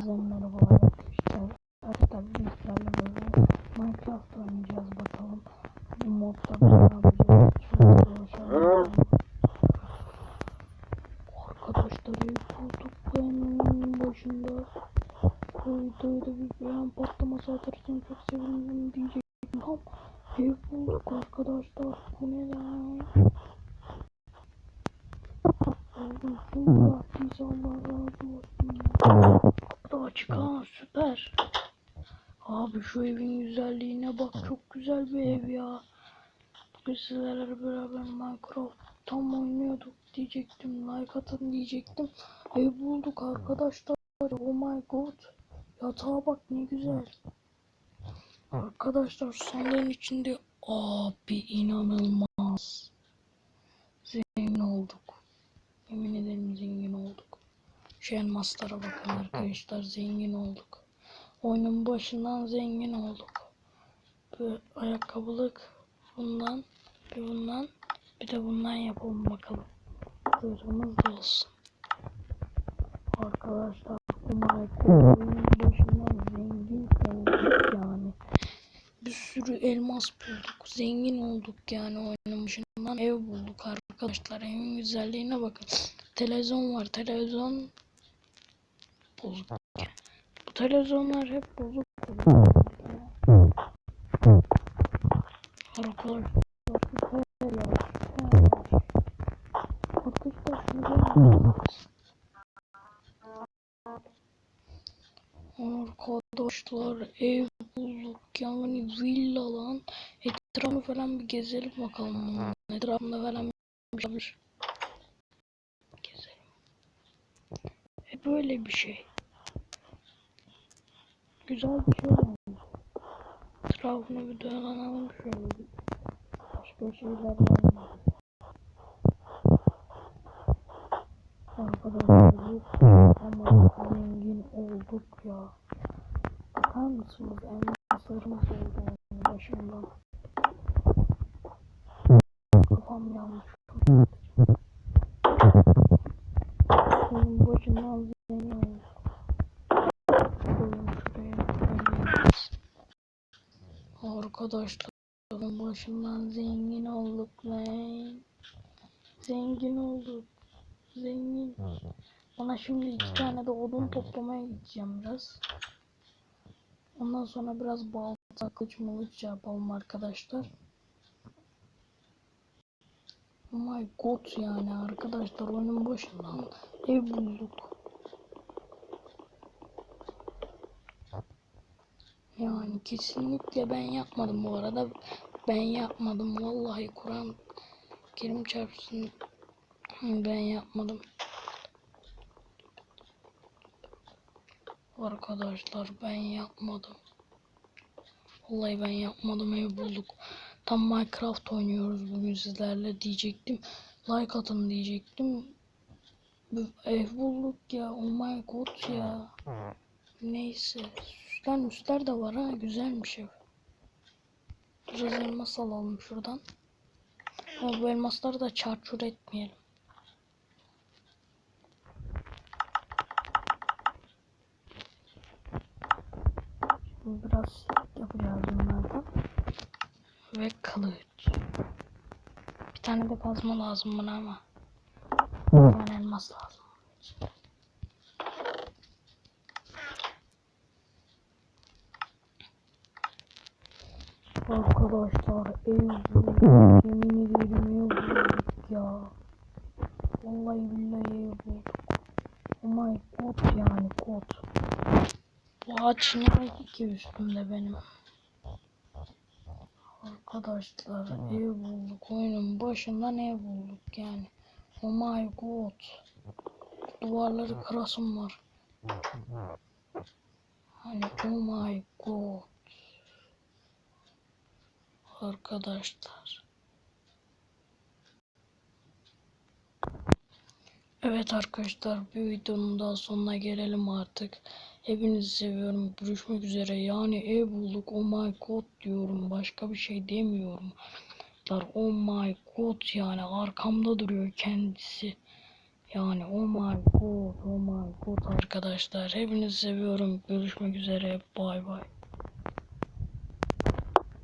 Hepinize merhabalar arkadaşlar. Arkadaşlar biz sizlerle böyle Minecraft oynayacağız bakalım. Bu modda ne yapacağız? Çok uğraşalım. Arkadaşlar ilk bulduk bu hemen başında. Da bir beğen patlaması atarsanız çok sevinirim diyecektim. Tam ev bulduk arkadaşlar. Bu ne lan? Bıraktıysa Allah razı olsun açık ha süper. Abi şu evin güzelliğine bak çok güzel bir ev ya. Bugün sizlerle beraber Minecraft tam oynuyorduk diyecektim. Like atın diyecektim. Ev bulduk arkadaşlar. Oh my god. Yatağa bak ne güzel. Arkadaşlar sandığın içinde abi inanılmaz. Zengin olduk. Yemin ederim zengin olduk. Şu elmaslara bakın arkadaşlar zengin olduk. Oyunun başından zengin olduk. Bu ayakkabılık bundan bir bundan bir de bundan yapalım bakalım. Zırhımız da olsun. Arkadaşlar bu oyunun başından zengin olduk yani. Bir sürü elmas bulduk. Zengin olduk yani oyunun başından ev bulduk arkadaşlar. Evin güzelliğine bakın. Televizyon var. Televizyon bozuk. Bu televizyonlar hep bozuk. Süper. Arkadaşlar ev bulduk yani villa lan. Etrafını falan bir gezelim bakalım. Etrafında falan bir şey. Gezelim. E böyle bir şey. Güzel bir şey olmuş. Etrafını bir dolanalım şöyle. Başka şeyler var mı? Arkadaşlar ama zengin olduk ya. Bakar mısınız? Elmaslarımız oldu başından. Kafam yanmış. Onun başından zengin olduk. Koyun şuraya koyuyoruz. Arkadaşlar onun başından zengin olduk lan. Zengin olduk. Zengin. Ona şimdi iki tane de odun toplamaya gideceğim biraz. Ondan sonra biraz balta kılıç mılıç yapalım arkadaşlar. Oh my god yani arkadaşlar oyunun başından ev bulduk. Yani kesinlikle ben yapmadım bu arada. Ben yapmadım vallahi Kur'an Kerim çarpsın. Ben yapmadım. Arkadaşlar ben yapmadım. Vallahi ben yapmadım ev bulduk. Tam Minecraft oynuyoruz bugün sizlerle diyecektim. Like atın diyecektim. Ev bulduk ya. Oh my god ya. Neyse. Süsler müsler de var ha. Güzelmiş ev. Biraz elmas alalım şuradan. Ama bu elmasları da çarçur etmeyelim. Biraz yapacağız bunlardan. Ve kılıç. Bir tane de kazma lazım bana ama. Bir tane elmas lazım. Arkadaşlar bulduk. Yemin ederim ev bulduk ya. Vallahi billahi ev bulduk. Oh my god yani god. Bu ağaç ne ki üstümde benim? Arkadaşlar ev bulduk. Oyunun başından ev bulduk yani. Oh my god. Duvarları kırasım var. Hani oh my god. Arkadaşlar. Evet arkadaşlar bir videonun daha sonuna gelelim artık. Hepinizi seviyorum. Görüşmek üzere. Yani ev bulduk. Oh my god diyorum. Başka bir şey demiyorum. Oh my god yani arkamda duruyor kendisi. Yani oh my god. oh my god arkadaşlar. Hepinizi seviyorum. Görüşmek üzere. Bay bay.